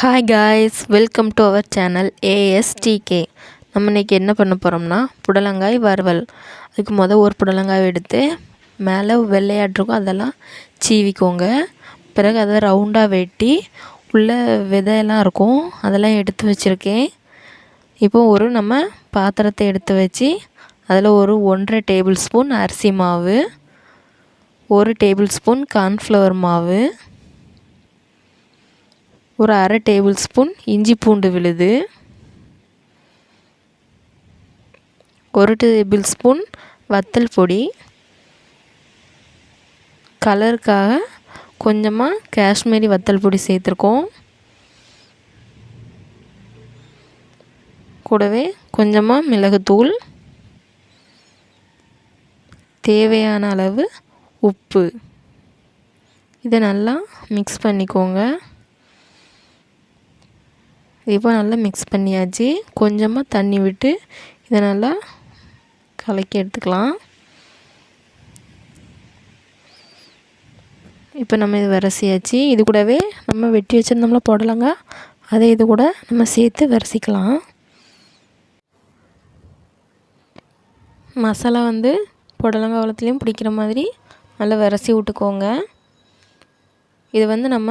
Hi guys welcome to our channel ASTK நம்ம இன்றைக்கி என்ன பண்ண போகிறோம்னா புடலங்காய் வறுவல். அதுக்கு மொதல் ஒரு புடலங்காய் எடுத்து மேலே வெள்ளையாட்டிருக்கும் அதெல்லாம் சீவிக்கோங்க. பிறகு அதை ரவுண்டாக வெட்டி உள்ளே விதையெல்லாம் இருக்கும் அதெல்லாம் எடுத்து வச்சுருக்கேன். இப்போ ஒரு நம்ம பாத்திரத்தை எடுத்து வச்சு அதில் ஒரு ஒன்றரை டேபிள் ஸ்பூன் அரிசி மாவு ஒரு டேபிள் ஸ்பூன் கார்ன்ஃப்ளவர் மாவு ஒரு அரை டேபிள் ஸ்பூன் இஞ்சி பூண்டு விழுது. ஒரு டேபிள் ஸ்பூன் வத்தல் பொடி. கலருக்காக கொஞ்சமாக காஷ்மீரி வத்தல் பொடி சேர்த்துருக்கோம். கூடவே கொஞ்சமாக மிளகுத்தூள். தேவையான அளவு உப்பு. இதை நல்லா மிக்ஸ் பண்ணிக்கோங்க. இப்போ நல்லா மிக்ஸ் பண்ணியாச்சு. கொஞ்சமாக தண்ணி விட்டு இதை நல்லா கலக்கி எடுத்துக்கலாம். இப்போ நம்ம இது விரசியாச்சு. இது கூடவே நம்ம வெட்டி வச்சுருந்தோம்ல போடலாங்க அதை இது கூட நம்ம சேர்த்து விரசிக்கலாம். மசாலா வந்து புடலங்காய் வளத்துலேயும் பிடிக்கிற மாதிரி நல்லா விரசி விட்டுக்கோங்க. இது வந்து நம்ம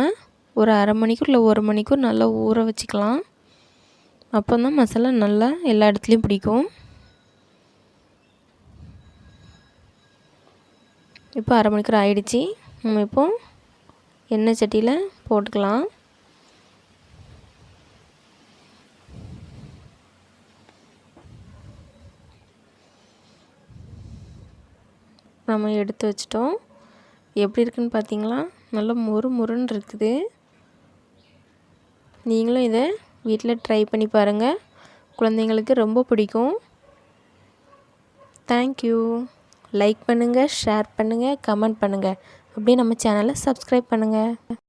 ஒரு அரை மணிக்கூர் இல்லை ஒரு மணிக்கூர் நல்லா ஊற வச்சுக்கலாம். அப்போ தான் மசாலா நல்லா எல்லா இடத்துலையும் பிடிக்கும். இப்போ அரை மணிக்கூர் ஆயிடுச்சு. நம்ம இப்போ எண்ணெய் சட்டியில் போட்டுக்கலாம். நம்ம எடுத்து வச்சிட்டோம். எப்படி இருக்குன்னு பார்த்தீங்களா? நல்லா மொறு மொறுன்னு இருக்குது. நீங்களும் இதை வீட்டில் ட்ரை பண்ணி பாருங்கள் குழந்தைங்களுக்கு ரொம்ப பிடிக்கும். தேங்க்யூ லைக் பண்ணுங்கள் ஷேர் பண்ணுங்கள் கமெண்ட் பண்ணுங்கள் அப்படியே நம்ம சேனலை சப்ஸ்கிரைப் பண்ணுங்கள்